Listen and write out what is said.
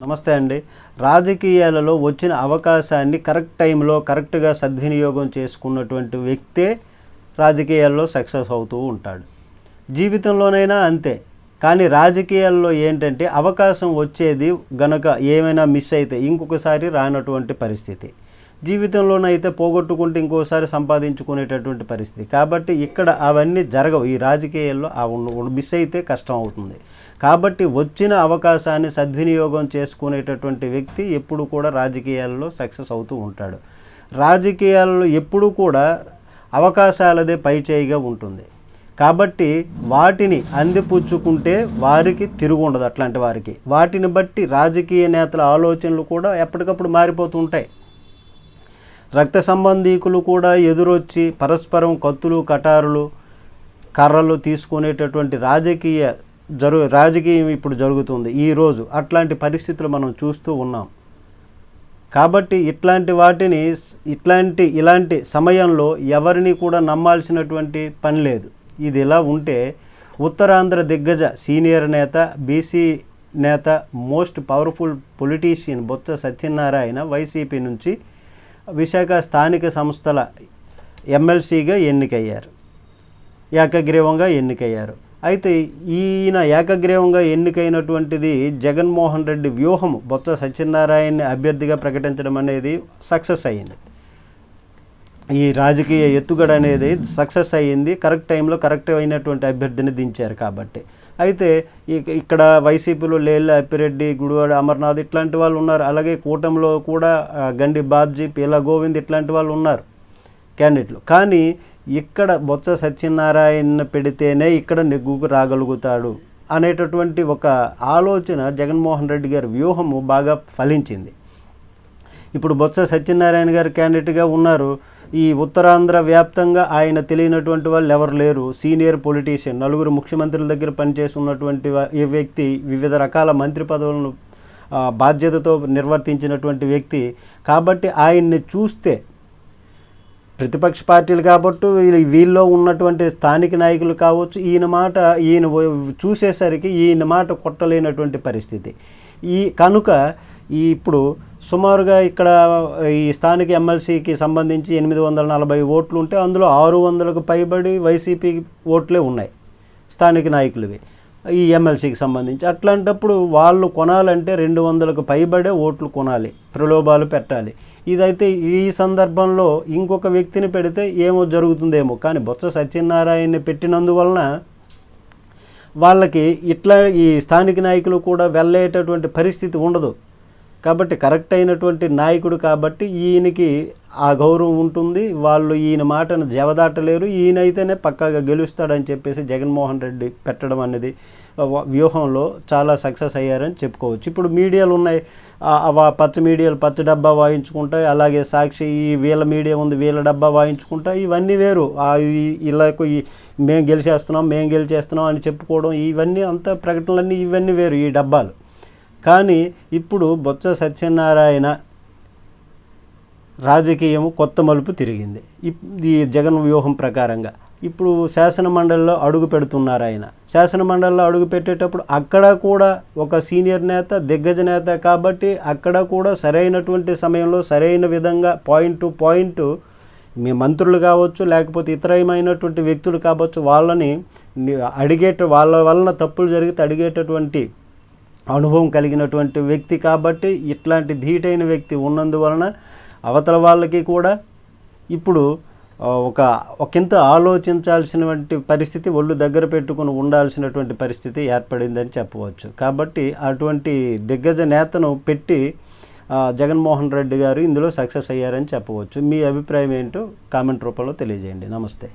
నమస్తే అండి. రాజకీయాలలో వచ్చిన అవకాశాన్ని కరెక్ట్ టైంలో కరెక్ట్గా సద్వినియోగం చేసుకున్నటువంటి వ్యక్తే రాజకీయాల్లో సక్సెస్ అవుతూ ఉంటాడు. జీవితంలోనైనా అంతే. కానీ రాజకీయాల్లో ఏంటంటే అవకాశం వచ్చేది గనక ఏమైనా మిస్ అయితే ఇంకొకసారి రానటువంటి పరిస్థితి. జీవితంలోనైతే పోగొట్టుకుంటే ఇంకోసారి సంపాదించుకునేటటువంటి పరిస్థితి. కాబట్టి ఇక్కడ అవన్నీ జరగవు. ఈ రాజకీయాల్లో ఆ మిస్ అయితే కష్టం అవుతుంది. కాబట్టి వచ్చిన అవకాశాన్ని సద్వినియోగం చేసుకునేటటువంటి వ్యక్తి ఎప్పుడు కూడా రాజకీయాల్లో సక్సెస్ అవుతూ ఉంటాడు. రాజకీయాల్లో ఎప్పుడు కూడా అవకాశాలదే పైచేయిగా ఉంటుంది. కాబట్టి వాటిని అందిపుచ్చుకుంటే వారికి తిరుగు ఉండదు అట్లాంటి వారికి. వాటిని బట్టి రాజకీయ నేతల ఆలోచనలు కూడా ఎప్పటికప్పుడు మారిపోతుంటాయి రక్త సంబంధీకులు కూడా ఎదురొచ్చి పరస్పరం కత్తులు కటారులు కర్రలు తీసుకునేటటువంటి రాజకీయ జరు రాజకీయం ఇప్పుడు జరుగుతుంది ఈరోజు అట్లాంటి పరిస్థితులు మనం చూస్తూ ఉన్నాం. కాబట్టి ఇట్లాంటి వాటిని ఇట్లాంటి ఇలాంటి సమయంలో ఎవరిని కూడా నమ్మాల్సినటువంటి పని లేదు. ఇది ఇలా ఉంటే ఉత్తరాంధ్ర దిగ్గజ సీనియర్ నేత బీసీ నేత most powerful politician Botsa Satyanarayana YCP నుంచి విశాఖ స్థానిక సంస్థల ఎమ్మెల్సీగా ఎన్నికయ్యారు. ఏకగ్రీవంగా ఎన్నికయ్యారు. అయితే ఈయన ఏకగ్రీవంగా ఎన్నికైనటువంటిది జగన్మోహన్ రెడ్డి వ్యూహం బొత్స సత్యనారాయణని అభ్యర్థిగా ప్రకటించడం అనేది సక్సెస్ అయ్యింది. ఈ రాజకీయ ఎత్తుగడ అనేది సక్సెస్ అయ్యింది. కరెక్ట్ టైంలో కరెక్ట్ అయినటువంటి అభ్యర్థిని దించారు కాబట్టి. అయితే ఇక్కడ వైసీపీలో లేళ్ళ అప్పిరెడ్డి గుడివాడ అమర్నాథ్ ఇట్లాంటి వాళ్ళు ఉన్నారు. అలాగే కూటమిలో కూడా గండి బాబ్జీ పీల గోవింద్ ఇట్లాంటి వాళ్ళు ఉన్నారు క్యాండిడేట్లు. కానీ ఇక్కడ బొత్స సత్యనారాయణ పెడితేనే ఇక్కడ నెగ్గుకు రాగలుగుతాడు అనేటటువంటి ఒక ఆలోచన జగన్మోహన్ రెడ్డి గారి వ్యూహము బాగా ఫలించింది. ఇప్పుడు బొత్స సత్యనారాయణ గారు క్యాండిడేట్గా ఉన్నారు. ఈ ఉత్తరాంధ్ర వ్యాప్తంగా ఆయన తెలియనటువంటి వాళ్ళు ఎవరు లేరు. సీనియర్ పొలిటీషియన్ నలుగురు ముఖ్యమంత్రుల దగ్గర పనిచేస్తున్నటువంటి ఈ వ్యక్తి వివిధ రకాల మంత్రి పదవులను బాధ్యతతో నిర్వర్తించినటువంటి వ్యక్తి. కాబట్టి ఆయన్ని చూస్తే ప్రతిపక్ష పార్టీలు కాబట్టి వీళ్ళలో ఉన్నటువంటి స్థానిక నాయకులు కావచ్చు ఈయన మాట ఈయన చూసేసరికి ఈయన మాట కొట్టలేనటువంటి పరిస్థితి. ఈ కనుక ఈ ఇప్పుడు సుమారుగా ఇక్కడ ఈ స్థానిక ఎమ్మెల్సీకి సంబంధించి ఎనిమిది వందల నలభై ఓట్లు ఉంటే అందులో ఆరు వందలకు పైబడి వైసీపీ ఓట్లే ఉన్నాయి స్థానిక నాయకులవి. ఈ ఎమ్మెల్సీకి సంబంధించి అట్లాంటప్పుడు వాళ్ళు కొనాలంటే రెండు వందలకు పైబడే ఓట్లు కొనాలి ప్రలోభాలు పెట్టాలి. ఇదైతే ఈ సందర్భంలో ఇంకొక వ్యక్తిని పెడితే ఏమో జరుగుతుందేమో. కానీ బొత్స సత్యనారాయణని పెట్టినందువలన వాళ్ళకి ఇట్లా ఈ స్థానిక నాయకులు కూడా వెళ్ళేటటువంటి పరిస్థితి ఉండదు. కాబట్టి కరెక్ట్ అయినటువంటి నాయకుడు కాబట్టి ఈయనకి ఆ గౌరవం ఉంటుంది. వాళ్ళు ఈయన మాటను జవదాటలేరు. ఈయనైతేనే పక్కాగా గెలుస్తాడని చెప్పేసి జగన్మోహన్ రెడ్డి పెట్టడం అనేది వ్యూహంలో చాలా సక్సెస్ అయ్యారని చెప్పుకోవచ్చు. ఇప్పుడు మీడియాలు ఉన్నాయి. పచ్చ మీడియాలు పచ్చ డబ్బా వాయించుకుంటాయి. అలాగే సాక్షి ఈ వీళ్ళ మీడియా ఉంది వీళ్ళ డబ్బా వాయించుకుంటాయి. ఇవన్నీ వేరు. ఇలా మేము గెలిచేస్తున్నాం మేము గెలిచేస్తున్నాం అని చెప్పుకోవడం ఇవన్నీ అంత ప్రకటనలన్నీ ఇవన్నీ వేరు ఈ డబ్బాలు. కానీ ఇప్పుడు బొత్స సత్యనారాయణ రాజకీయం కొత్త మలుపు తిరిగింది. ఈ జగన్ వ్యూహం ప్రకారంగా. ఇప్పుడు శాసనమండలిలో అడుగు పెడుతున్నారు ఆయన. శాసనమండలిలో అడుగు పెట్టేటప్పుడు అక్కడ కూడా ఒక సీనియర్ నేత దిగ్గజ నేత కాబట్టి అక్కడ కూడా సరైనటువంటి సమయంలో సరైన విధంగా పాయింట్ టు పాయింట్ మీ మంత్రులు కావచ్చు లేకపోతే ఇతరమైనటువంటి వ్యక్తులు కావచ్చు వాళ్ళని అడిగేట వాళ్ళ వలన తప్పులు జరిగితే అడిగేటటువంటి అనుభవం కలిగినటువంటి వ్యక్తి కాబట్టి ఇట్లాంటి ధీటైన వ్యక్తి ఉన్నందువలన అవతల వాళ్ళకి కూడా ఇప్పుడు ఒక ఒకంత ఆలోచించాల్సినటువంటి పరిస్థితి ఒళ్ళు దగ్గర పెట్టుకుని ఉండాల్సినటువంటి పరిస్థితి ఏర్పడిందని చెప్పవచ్చు. కాబట్టి అటువంటి దిగ్గజ నేతను పెట్టి జగన్మోహన్ రెడ్డి గారు ఇందులో సక్సెస్ అయ్యారని చెప్పవచ్చు. మీ అభిప్రాయం ఏంటో కామెంట్ రూపంలో తెలియజేయండి. నమస్తే.